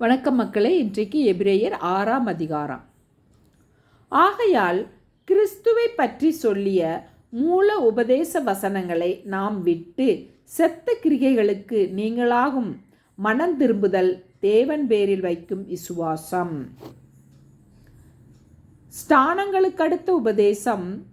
வணக்கம் மக்களே இன்றைக்கு எபிரேயர் ஆறாம் அதிகாரம். ஆகையால் கிறிஸ்துவை பற்றி சொல்லிய மூல உபதேச வசனங்களை நாம் விட்டு செத்த கிரிகைகளுக்கு நீங்களாகும் மனம் திரும்புதல் தேவன் பேரில் வைக்கும் விசுவாசம். ஸ்தானங்களுக்கு அடுத்த உபதேசம்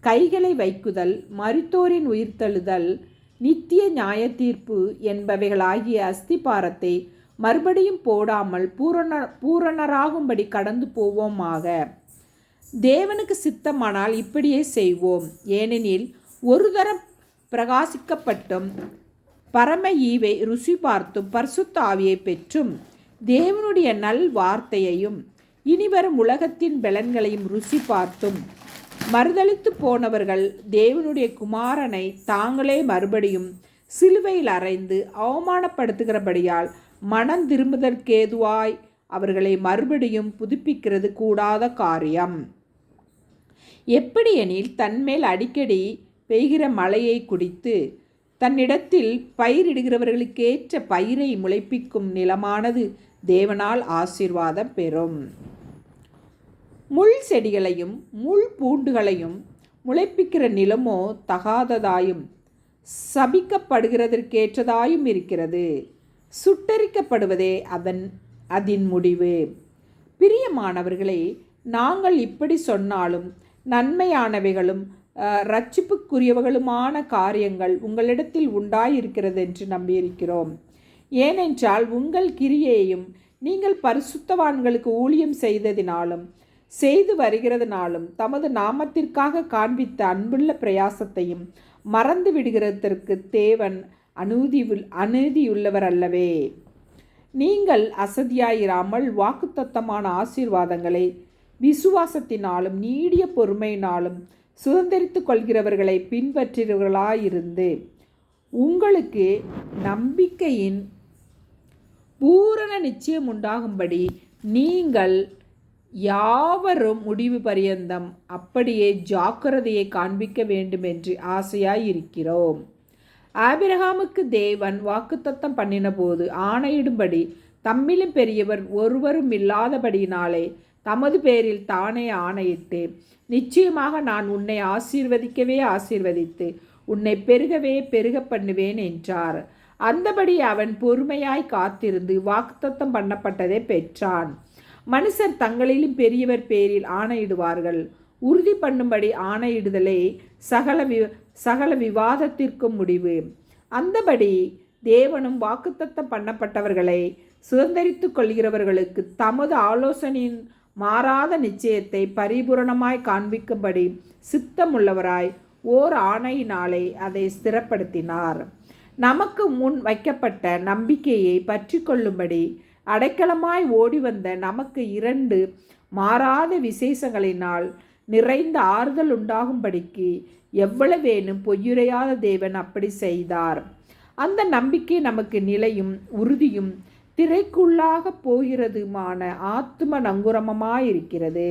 கைகளை வைக்குதல் மருத்தோரின் உயிர்த்தழுதல் நித்திய நியாய தீர்ப்பு என்பவைகளாகிய அஸ்திபாரத்தை மறுபடியும் போடாமல் பூரண பூரணராகும்படி கடந்து போவோமாக. தேவனுக்கு சித்தமானால் இப்படியே செய்வோம். ஏனெனில் ஒரு தரம் பிரகாசிக்கப்பட்டும் பரம ஈவை ருசி பார்த்தும் பரிசுத்த ஆவியை பெற்றும் தேவனுடைய நல் வார்த்தையையும் இனிவரும் உலகத்தின் பலன்களையும் ருசி பார்த்தும் மறுதளித்து போனவர்கள் தேவனுடைய குமாரனை தாங்களே மறுபடியும் சிலுவையில் அறைந்து அவமானப்படுத்துகிறபடியால் மனம் திரும்புதற்கேதுவாய் அவர்களை மறுபடியும் புதுப்பிக்கிறது கூடாத காரியம். எப்படியெனில் தன்மேல் அடிக்கடி பெய்கிற மழையை குடித்து தன்னிடத்தில் பயிரிடுகிறவர்களுக்கேற்ற பயிரை முளைப்பிக்கும் நிலமானது தேவனால் ஆசீர்வாதம் பெறும். முள் செடிகளையும் முள் பூண்டுகளையும் முளைப்பிக்கிற நிலமோ தகாததாயும் சபிக்கப்படுகிறதற்கேற்றதாயும் இருக்கிறது. சுட்டரிக்கப்படுவதே அதன் அதன் முடிவு. பிரியமானவர்களே நாங்கள் இப்படி சொன்னாலும் நன்மையானவைகளும் ரட்சிப்புக்குரியவர்களுமான காரியங்கள் உங்களிடத்தில் உண்டாயிருக்கிறது என்று நம்பியிருக்கிறோம். ஏனென்றால் உங்கள் கிரியையும் நீங்கள் பரிசுத்தவான்களுக்கு ஊழியம் செய்ததினாலும் செய்து வருகிறதுனாலும் தமது நாமத்திற்காக காண்பித்த அன்புள்ள பிரயாசத்தையும் மறந்து விடுகிறதற்கு தேவன் அநூதி அநீதியுள்ளவர் அல்லவே நீங்கள் அசதியாயிராமல் வாக்குத்தத்தமான ஆசீர்வாதங்களை விசுவாசத்தினாலும் நீடிய பொறுமையினாலும் சுதந்திரித்து கொள்கிறவர்களை பின்பற்றுகிறவர்களாயிருந்து உங்களுக்கு நம்பிக்கையின் பூரண நிச்சயம் உண்டாகும்படி நீங்கள் யாவரும் முடிவு பரியந்தம் அப்படியே ஜாக்கிரதையை காண்பிக்க வேண்டும் என்று ஆசையாயிருக்கிறோம். ஆபிரகாமுக்கு தேவன் வாக்குத்தத்தம் பண்ணின போது ஆணையிடும்படி தம்மிலும் பெரியவர் ஒருவரும் இல்லாதபடியினாலே தமது பேரில் தானே ஆணையிட்டு நிச்சயமாக நான் உன்னை ஆசீர்வதிக்கவே ஆசீர்வதித்து உன்னை பெருகவே பெருக பண்ணுவேன் என்றார். அந்தபடி அவன் பொறுமையாய் காத்திருந்து வாக்குத்தத்தம் பண்ணப்பட்டதை பெற்றான். மனுஷர் தங்களிலும் பெரியவர் பேரில் ஆணையிடுவார்கள். உறுதி பண்ணும்படி ஆணையிடுதலே சகல வி சகல விவாதத்திற்கும் முடிவு. அந்தபடி தேவனும் வாக்குத்தத்தம் பண்ணப்பட்டவர்களை சுதந்திரித்து கொள்கிறவர்களுக்கு தமது ஆலோசனையின் மாறாத நிச்சயத்தை பரிபூரணமாய் காண்பிக்கும்படி சித்தமுள்ளவராய் ஓர் ஆணையினாலே அதை ஸ்திரப்படுத்தினார். நமக்கு முன் வைக்கப்பட்ட நம்பிக்கையை பற்றி கொள்ளும்படி அடைக்கலமாய் ஓடி வந்த நமக்கு இரண்டு மாறாத விசேஷங்களினால் நிறைந்த ஆறுதல் உண்டாகும்படிக்கு எவ்வளவேனும் பொய்யுரையாத தேவன் அப்படி செய்தார். அந்த நம்பிக்கை நமக்கு நிலையும் உறுதியும் திரைக்குள்ளாக போகிறதுமான ஆத்ம நங்குரமமாயிருக்கிறது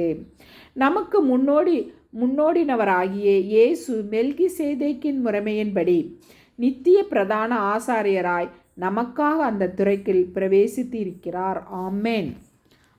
நமக்கு முன்னோடி முன்னோடினவராகிய இயேசு மெல்கி சேதைக்கின் முறைமையின்படி நித்திய பிரதான ஆசாரியராய் நமக்காக அந்த துறைக்கில் பிரவேசித்திருக்கிறார். ஆமேன்.